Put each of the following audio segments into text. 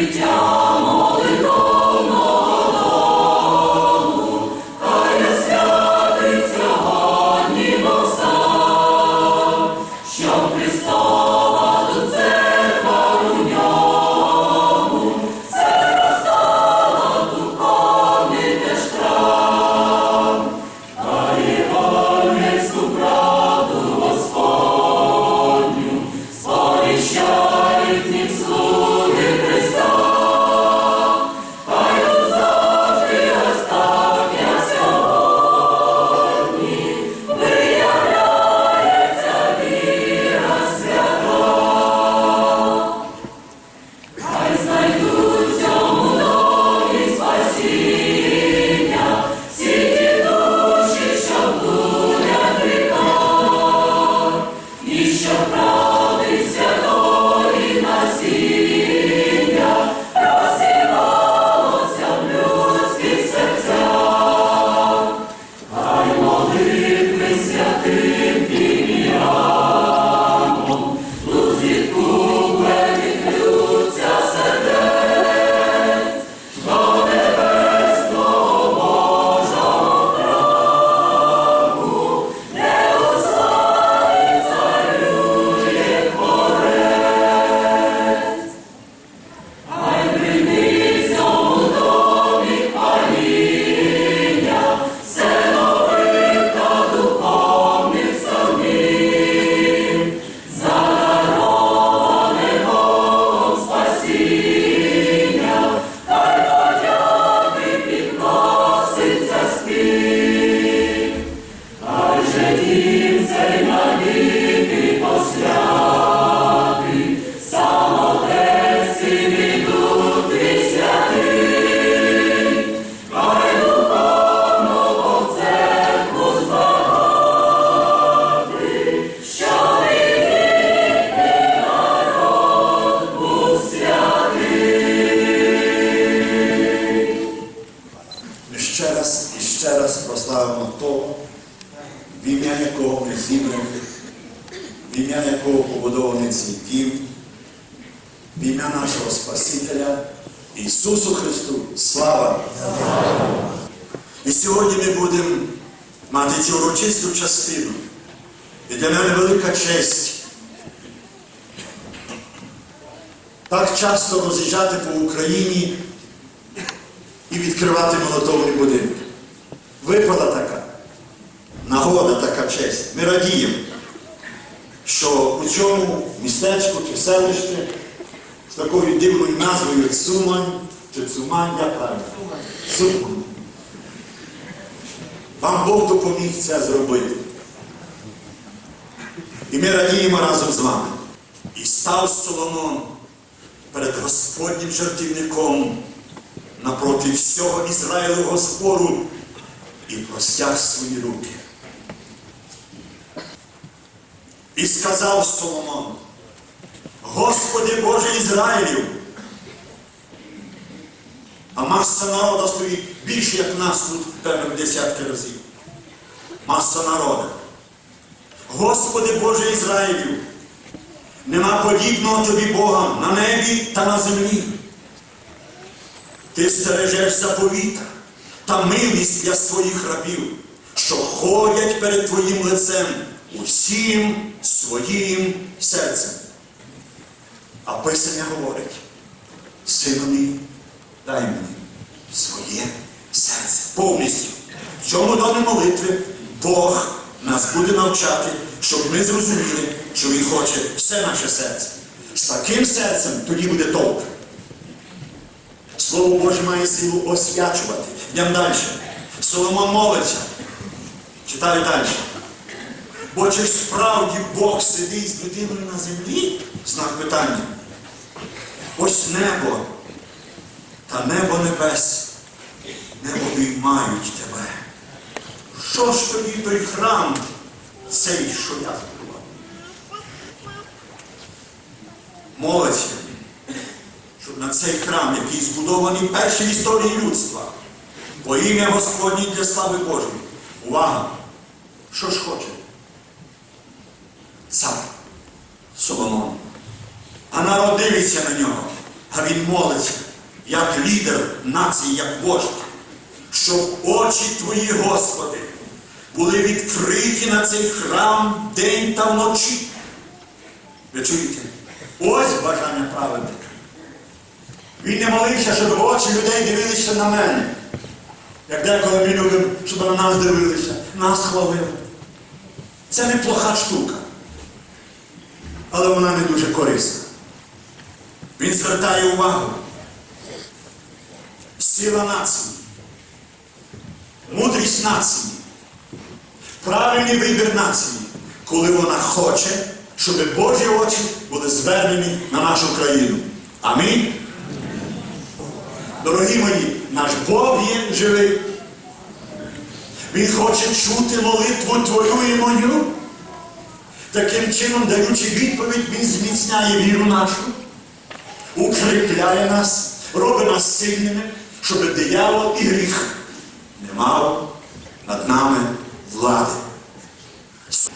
you don't. Ми якого побудований цей дім, в ім'я нашого Спасителя Ісусу Христу. Слава! І сьогодні ми будемо мати цю урочисту частину. І для мене велика честь так часто роз'їжджати по Україні і відкривати молотовні будинки. Випала така нагода, така честь. Ми радіємо, що у цьому містечку чи селищі з такою дивною назвою Цумань чи Цумань, як правильно? Цумань. Вам Бог допоміг це зробити. І ми радіємо разом з вами. І став Соломон перед Господнім жертівником напроти всього Ізраїлевого спору і простяг свої руки. І сказав Соломон, Господи Боже Ізраїлів, а маса народу стоїть більше, як нас тут, певно, десятки разів. Маса народу. Господи Боже Ізраїлів, нема подібного тобі Бога на небі та на землі. Ти стережеш заповіта та милість для своїх рабів, що ходять перед Твоїм лицем усім своїм серцем. А Писання говорить, сину мій, дай мені своє серце повністю. В цьому домі молитви Бог нас буде навчати, щоб ми зрозуміли, що Він хоче все наше серце. З таким серцем тоді буде толк. Слово Боже має силу освячувати. Йдемо далі. Соломон молиться. Читаю далі. Бо чи справді Бог сидить з людиною на землі? Знак питання. Ось небо та небо небес не обіймають тебе. Що ж тобі той храм, цей, що я збудував? Молиться щоб на цей храм, який збудований перший в історії людства, во ім'я Господнє для слави Божої. Увага! Що ж хоче? Цар Соломон. А народ дивиться на нього, а він молиться, як лідер нації, як вождь, щоб очі твої, Господи, були відкриті на цей храм день та вночі. Ви чуєте? Ось бажання праведника. Він не молився, щоб очі людей дивилися на мене. Як деколи ми любимо, щоб на нас дивилися, нас хвалили. Це неплоха штука. Але вона не дуже корисна. Він звертає увагу. Сила нації, мудрість нації, правильний вибір нації, коли вона хоче, щоб Божі очі були звернені на нашу країну. Амінь. Дорогі мої, наш Бог є живий. Він хоче чути молитву твою і мою. Таким чином, даючи відповідь, Він зміцняє віру нашу, укріпляє нас, робить нас сильними, щоб диявол і гріх не мав над нами влади.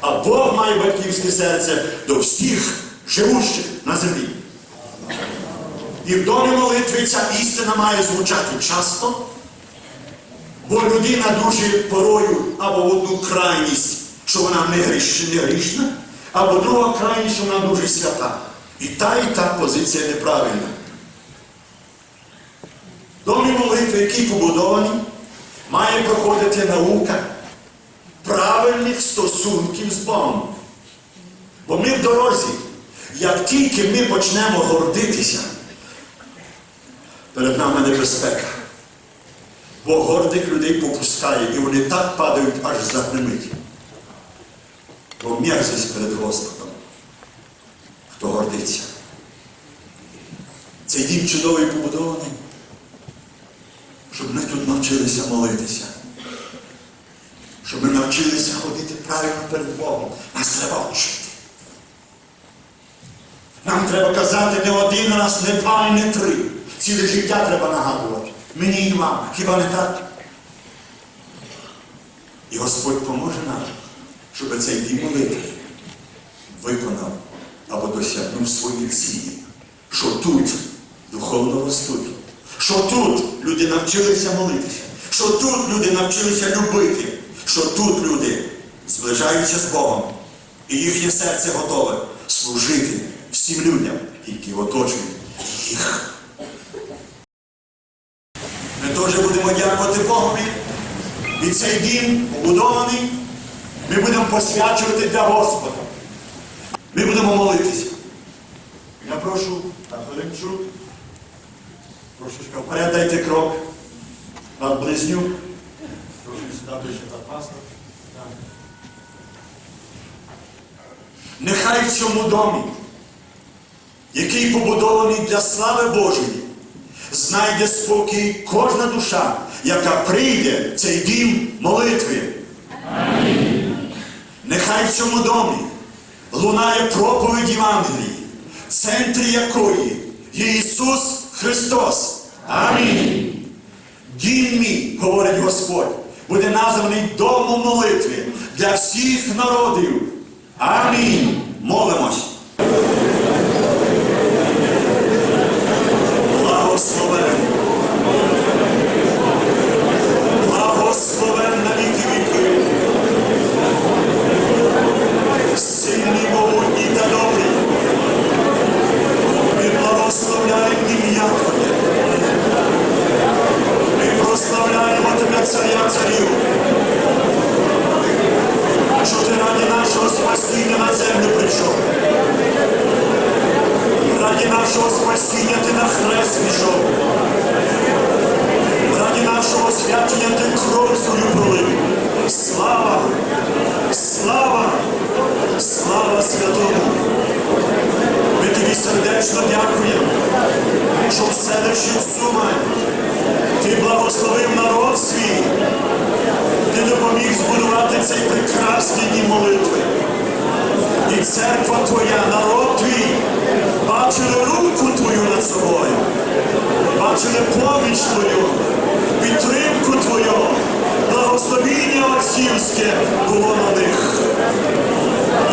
А Бог має батьківське серце до всіх живущих на землі. І в домі молитви ця істина має звучати часто, бо людина дуже порою або в одну крайність, що вона не гріш- не грішна, або друга крайність, що вона дуже свята. І та, і та позиція неправильна. Домі молитви, який побудований, має проходити наука правильних стосунків з Богом. Бо ми в дорозі, як тільки ми почнемо гордитися, перед нами небезпека. Бо гордих людей попускає, і вони так падають, аж за загнемить. Бо мерзость перед Господом, хто гордиться. Цей дім чудовий побудований, щоб ми тут навчилися молитися. Щоб ми навчилися ходити правильно перед Богом. Нас треба вчити. Нам треба казати не один раз, не два і не три. Ціле життя треба нагадувати. Мені і вам. Хіба не так? І Господь поможе нам, щоб цей молитви виконав або досягнув свої цілі. Що тут духовно ростуть. Що тут люди навчилися молитися. Що тут люди навчилися любити. Що тут люди зближаються з Богом. І їхнє серце готове служити всім людям, які оточують їх. Ми теж будемо дякувати Богові. І цей дім побудований. Ми будемо посвячувати для Господа. Ми будемо молитися. Я прошу, Катеринчук, трошечки вперед дайте крок. Над близнюк. Прошу сюди ближче та пастор. Нехай в цьому домі, який побудований для слави Божої, знайде спокій кожна душа, яка прийде в цей дім молитви. Нехай в цьому домі лунає проповідь Євангелії, в центрі якої є Ісус Христос. Амінь. Дім мій, говорить Господь, буде названий домом молитви для всіх народів. Амінь. Молимось. Благословен. Сильний, могутній та добрий. Ми благословляємо ім'я Твоє. Ми прославляємо Тебе, царя царів. Що ти раді нашого спасіння на землю прийшов. Раді нашого спасіння ти на хрест пішов. Раді нашого свячення ти кров свою пролив. Слава! Слава! Слава святому! Ми тобі сердечно дякуємо, що в селищі Сума ти благословив народ свій. Ти допоміг збудувати цей прекрасний дім молитви. І церква твоя, народ твій, бачили руку твою над собою, бачили поміч твою, підтримку твою, благословіння було на них.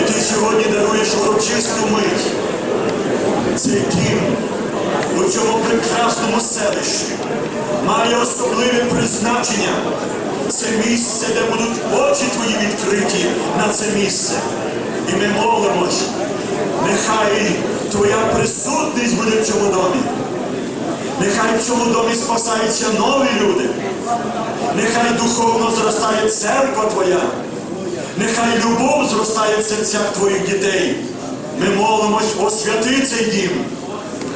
І ти сьогодні даруєш урочисту мить. Цей дім у цьому прекрасному селищі має особливе призначення. Це місце, де будуть очі твої відкриті на це місце. І ми молимось, нехай твоя присутність буде в цьому домі. Нехай в цьому домі спасаються нові люди. Нехай духовно зростає церква Твоя. Нехай любов зростає в серцях Твоїх дітей. Ми молимось, освяти цей дім.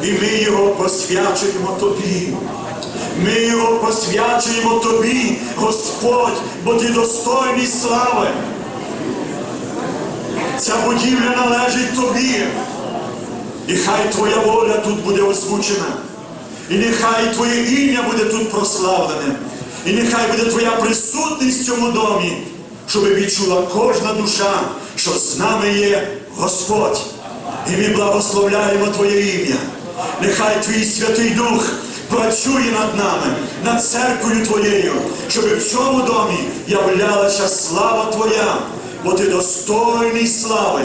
І ми його посвячуємо Тобі. Ми його посвячуємо Тобі, Господь, бо Ти достойний слави. Ця будівля належить Тобі. І хай Твоя воля тут буде озвучена. І нехай Твоє ім'я буде тут прославлене. І нехай буде Твоя присутність в цьому домі, щоб відчула кожна душа, що з нами є Господь. І ми благословляємо Твоє ім'я. Нехай Твій Святий Дух працює над нами, над церквою Твоєю, щоб в цьому домі являлася слава Твоя, бо Ти достойний слави,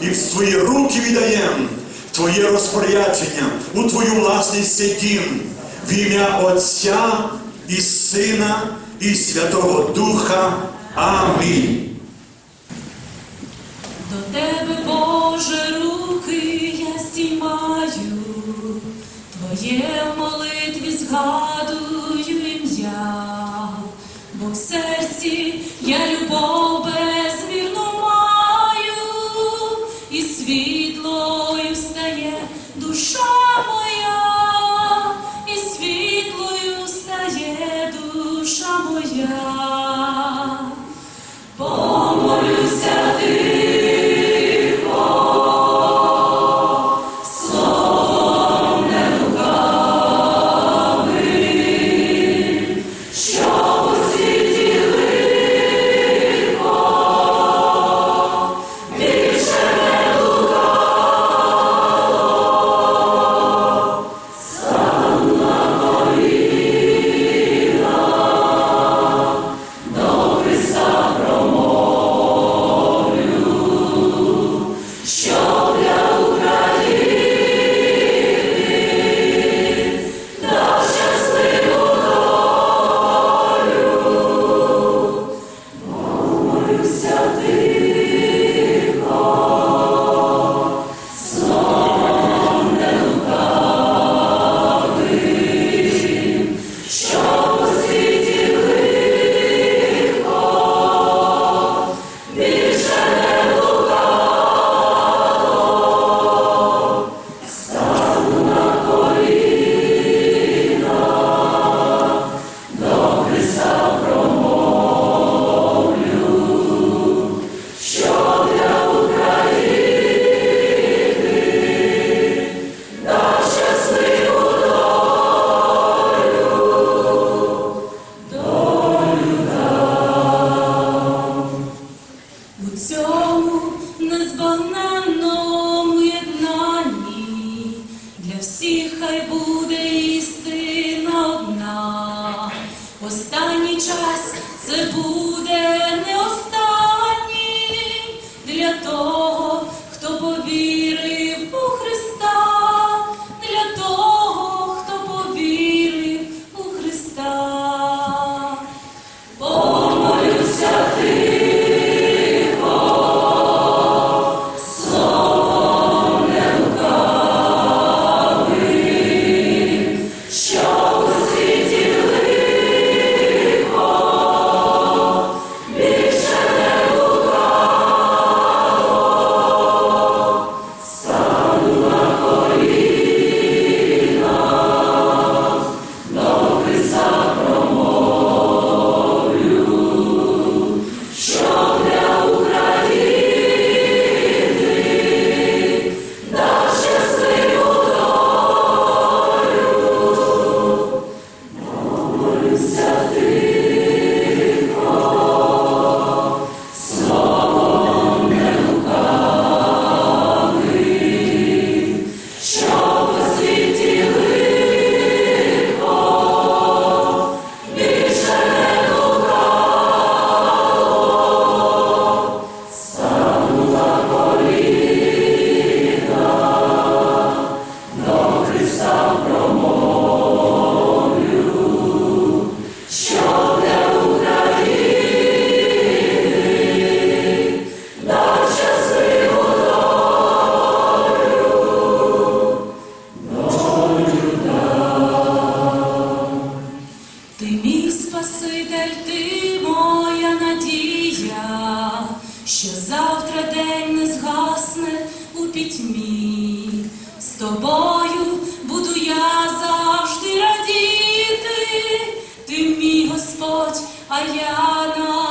і в Твої руки віддаємо. Твоє розпорядження у Твою власність дім в ім'я Отця і Сина і Святого Духа. Амінь. До тебе, Боже, руки я стіймаю, Твоє в молитві згадую ім'я, бо в серці я любов безмірну маю, і світлою душа це буде що завтра день не згасне у пітьмі. З тобою буду я завжди радіти, ти мій Господь, а я на.